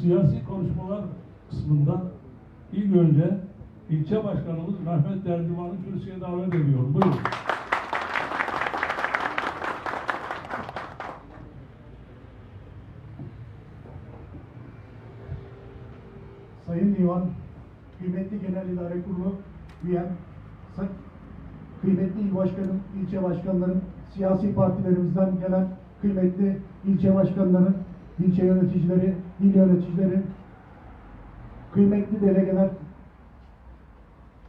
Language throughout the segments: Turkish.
siyasi konuşmalar kısmında ilk önce ilçe başkanımız Mehmet Derdivan'ı kürsüye davet ediyorum. Buyurun. Sayın Divan, kıymetli Genel İdare Kurulu üyem, kıymetli il başkanım, ilçe başkanlarım, siyasi partilerimizden gelen kıymetli ilçe başkanları, ilçe yöneticileri, il yöneticileri, kıymetli delegeler,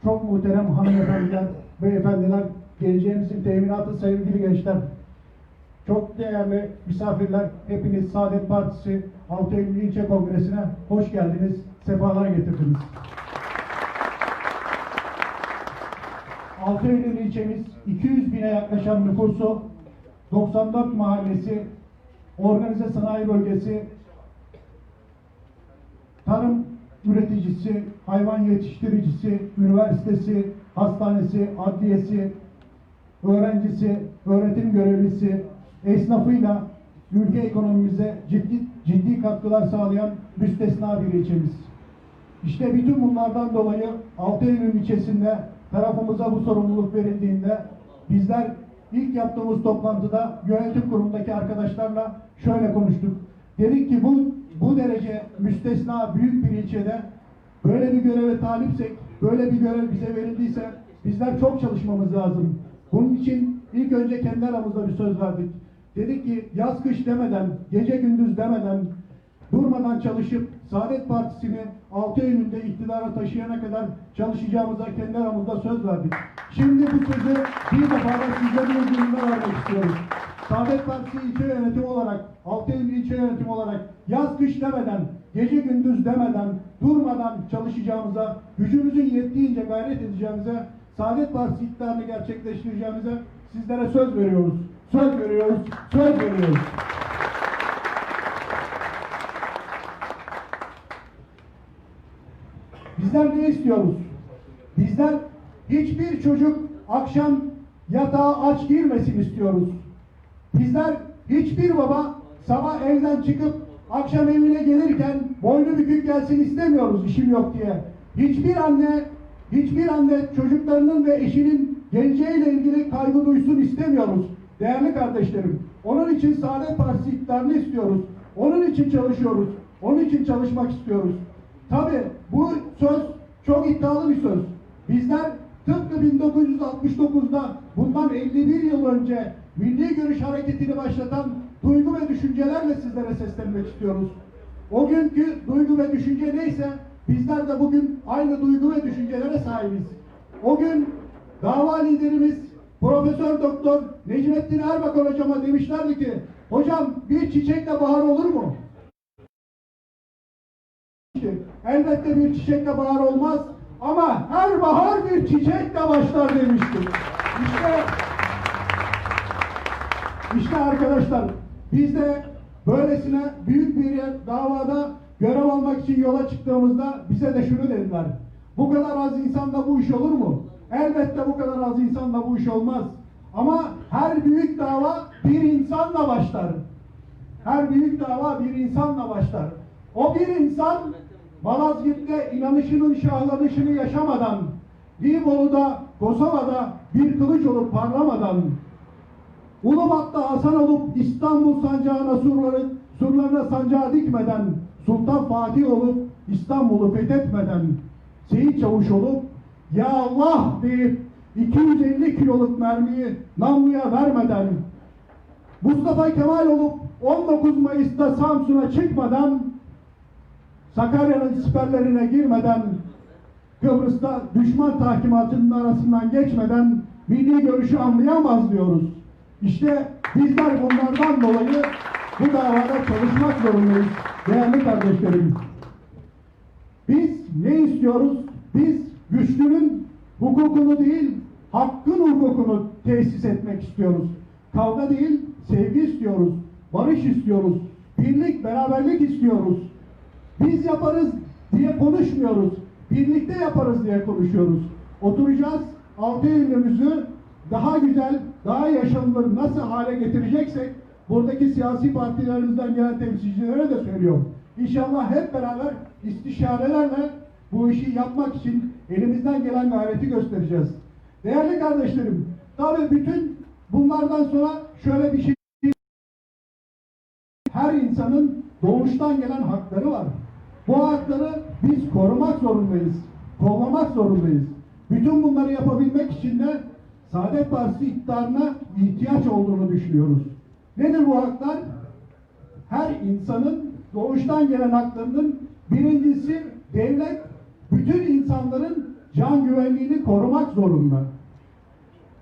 çok muhterem hanımefendiler, beyefendiler, geleceğimizin teminatı sevgili gençler, çok değerli misafirler, hepiniz Saadet Partisi 6 Eylül İlçe Kongresi'ne hoş geldiniz, sefalar getirdiniz. 6 Eylül ilçemiz 200 bine yaklaşan nüfusu, 94 mahallesi, organize sanayi bölgesi, üreticisi, hayvan yetiştiricisi, üniversitesi, hastanesi, adliyesi, öğrencisi, öğretim görevlisi, esnafıyla ülke ekonomimize ciddi ciddi katkılar sağlayan müstesna bir ilçemiz. İşte bütün bunlardan dolayı 6 Eylül ilçesinde tarafımıza bu sorumluluk verildiğinde bizler ilk yaptığımız toplantıda yönetim kurumundaki arkadaşlarla şöyle konuştuk. Dedik ki bu bu derece müstesna büyük bir ilçede böyle bir göreve talipsek, böyle bir görev bize verildiyse bizler çok çalışmamız lazım. Bunun için ilk önce kendi aramızda bir söz verdik. Dedik ki yaz kış demeden, gece gündüz demeden durmadan çalışıp Saadet Partisi'ni 6 Eylül'de iktidara taşıyana kadar çalışacağımıza kendi aramızda söz verdik. Şimdi bu sözü bir defa da sizlerin huzurunda vermek istiyoruz. Saadet Partisi ilçe yönetimi olarak, 6 Eylül ilçe yönetimi olarak yaz kış demeden, gece gündüz demeden, durmadan çalışacağımıza, gücümüzün yettiğince gayret edeceğimize, Saadet Partisi iktidarını gerçekleştireceğimize sizlere söz veriyoruz. Söz veriyoruz, söz veriyoruz. Bizler ne istiyoruz? Bizler hiçbir çocuk akşam yatağa aç girmesin istiyoruz. Bizler hiçbir baba sabah evden çıkıp akşam evine gelirken boynu bükük gelsin istemiyoruz işim yok diye. Hiçbir anne hiçbir anne çocuklarının ve eşinin geleceğiyle ilgili kaygı duysun istemiyoruz. Değerli kardeşlerim, onun için Saadet Partisi iktidarını istiyoruz. Onun için çalışıyoruz. Onun için çalışmak istiyoruz. Tabi bu söz çok iddialı bir söz. Bizler tıpkı 1969'da bundan 51 yıl önce Milli Görüş Hareketi'ni başlatan duygu ve düşüncelerle sizlere seslenmek istiyoruz. O günkü duygu ve düşünce neyse bizler de bugün aynı duygu ve düşüncelere sahibiz. O gün dava liderimiz Profesör Doktor Necmettin Erbakan hocama demişlerdi ki hocam bir çiçekle bahar olur mu? Elbette bir çiçekle bahar olmaz ama her bahar bir çiçekle başlar demişti. İşte işte arkadaşlar biz de böylesine büyük bir davada görev almak için yola çıktığımızda bize de şunu dediler. Bu kadar az insanla bu iş olur mu? Elbette bu kadar az insanla bu iş olmaz. Ama her büyük dava bir insanla başlar. Her büyük dava bir insanla başlar. O bir insan Malazgirt'te inanışının şahlanışını yaşamadan, Libolu'da, Kosova'da bir kılıç olup parlamadan, Ulubat'ta Hasan olup İstanbul sancağına surları, surlarına sancağı dikmeden, Sultan Fatih olup İstanbul'u fethetmeden, Seyit Çavuş olup Ya Allah! deyip 250 kiloluk mermiyi namluya vermeden, Mustafa Kemal olup 19 Mayıs'ta Samsun'a çıkmadan, Sakarya'nın siperlerine girmeden, Kıbrıs'ta düşman tahkimatının arasından geçmeden milli görüşü anlayamaz diyoruz. İşte bizler bunlardan dolayı bu davada çalışmak zorundayız değerli kardeşlerim. Biz ne istiyoruz? Biz güçlünün hukukunu değil, hakkın hukukunu tesis etmek istiyoruz. Kavga değil, sevgi istiyoruz. Barış istiyoruz. Birlik, beraberlik istiyoruz. Biz yaparız diye konuşmuyoruz. Birlikte yaparız diye konuşuyoruz. Oturacağız, 6 Eylül'ümüzü daha güzel, daha yaşanılır nasıl hale getireceksek buradaki siyasi partilerimizden gelen temsilcilere de söylüyorum. İnşallah hep beraber istişarelerle bu işi yapmak için elimizden gelen gayreti göstereceğiz. Değerli kardeşlerim, tabii bütün bunlardan sonra şöyle bir şey her insanın doğuştan gelen hakları var. Bu hakları biz korumak zorundayız. Kollamak zorundayız. Bütün bunları yapabilmek için de Saadet Partisi iktidarına ihtiyaç olduğunu düşünüyoruz. Nedir bu haklar? Her insanın doğuştan gelen haklarının birincisi devlet bütün insanların can güvenliğini korumak zorunda.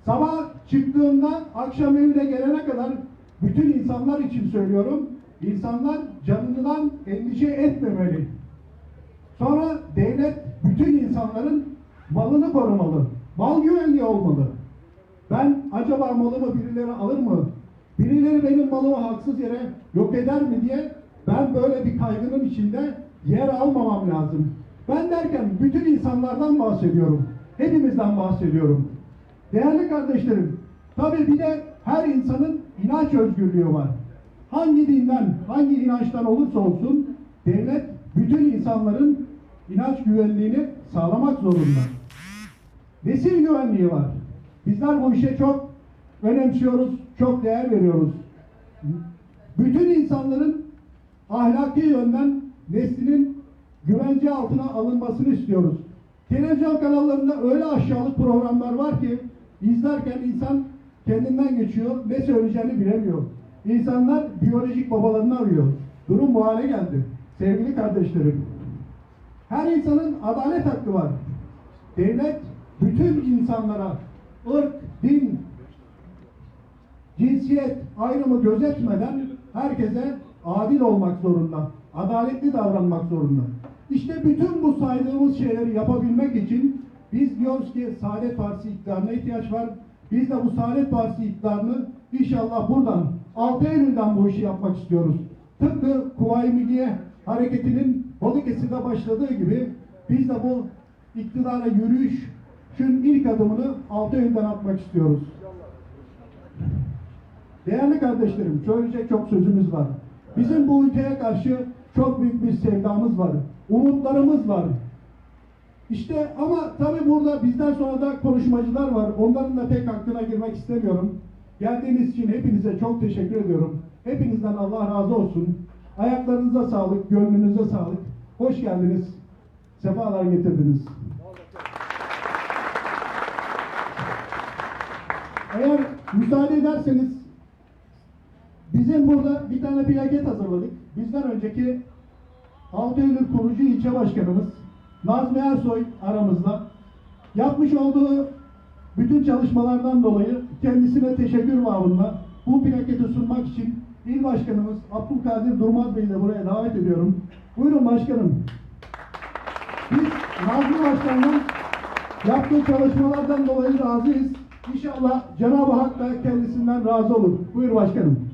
Sabah çıktığında akşam evine gelene kadar bütün insanlar için söylüyorum. İnsanlar canından endişe etmemeli. Sonra devlet bütün insanların malını korumalı. Mal güvenliği olmalı. Ben acaba malımı birileri alır mı? Birileri benim malımı haksız yere yok eder mi diye ben böyle bir kaygının içinde yer almamam lazım. Ben derken bütün insanlardan bahsediyorum. Hepimizden bahsediyorum. Değerli kardeşlerim, tabii bir de her insanın inanç özgürlüğü var. Hangi dinden, hangi inançtan olursa olsun devlet bütün insanların inanç güvenliğini sağlamak zorunda. Nesil güvenliği var. Bizler bu işe çok önemsiyoruz, çok değer veriyoruz. Bütün insanların ahlaki yönden neslinin güvence altına alınmasını istiyoruz. Televizyon kanallarında öyle aşağılık programlar var ki izlerken insan kendinden geçiyor, ne söyleyeceğini bilemiyor. İnsanlar biyolojik babalarını arıyor. Durum bu hale geldi. Sevgili kardeşlerim, her insanın adalet hakkı var. Devlet bütün insanlara ırk, din, cinsiyet ayrımı gözetmeden herkese adil olmak zorunda. Adaletli davranmak zorunda. İşte bütün bu saydığımız şeyleri yapabilmek için biz diyoruz ki Saadet Partisi iktidarına ihtiyaç var. Biz de bu Saadet Partisi iktidarını inşallah buradan 6 Eylül'den bu işi yapmak istiyoruz. Tıpkı Kuvayi Milliye Hareketi'nin Balıkesir'de başladığı gibi biz de bu iktidara yürüyüşün ilk adımını 6 Eylül'den atmak istiyoruz. Değerli kardeşlerim, söyleyecek çok sözümüz var. Bizim bu ülkeye karşı çok büyük bir sevdamız var. Umutlarımız var. İşte ama tabii burada bizden sonra da konuşmacılar var. Onların da pek hakkına girmek istemiyorum. Geldiğiniz için hepinize çok teşekkür ediyorum. Hepinizden Allah razı olsun. Ayaklarınıza sağlık, gönlünüze sağlık. Hoş geldiniz. Sefalar getirdiniz. Eğer müsaade ederseniz Bizim burada bir tane plaket hazırladık. Bizden önceki 6 Eylül kurucu ilçe başkanımız Nazmi Ersoy aramızda. Yapmış olduğu bütün çalışmalardan dolayı kendisine teşekkür babında bu plaketi sunmak için il başkanımız Abdülkadir Durmaz Bey'i de buraya davet ediyorum. Buyurun başkanım. Biz Nazmi Başkan'ın yaptığı çalışmalardan dolayı razıyız. İnşallah Cenab-ı Hak da kendisinden razı olur. Buyur başkanım.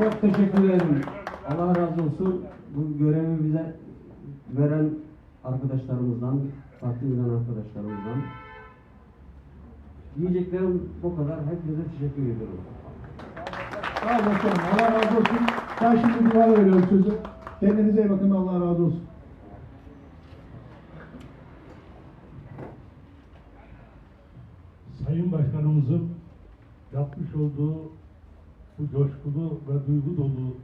Çok teşekkür ederim. Allah razı olsun. Bu görevi bize veren arkadaşlarımızdan, partimizden arkadaşlarımızdan. Diyeceklerim bu kadar. Hepinize teşekkür ediyorum. Sağ olun başkanım. Allah razı olsun. Ben şimdi duvara veriyorum sözü. Kendinize iyi bakın. Allah razı olsun. Sayın Başkanımızın yapmış olduğu bu coşkulu ve duygu dolu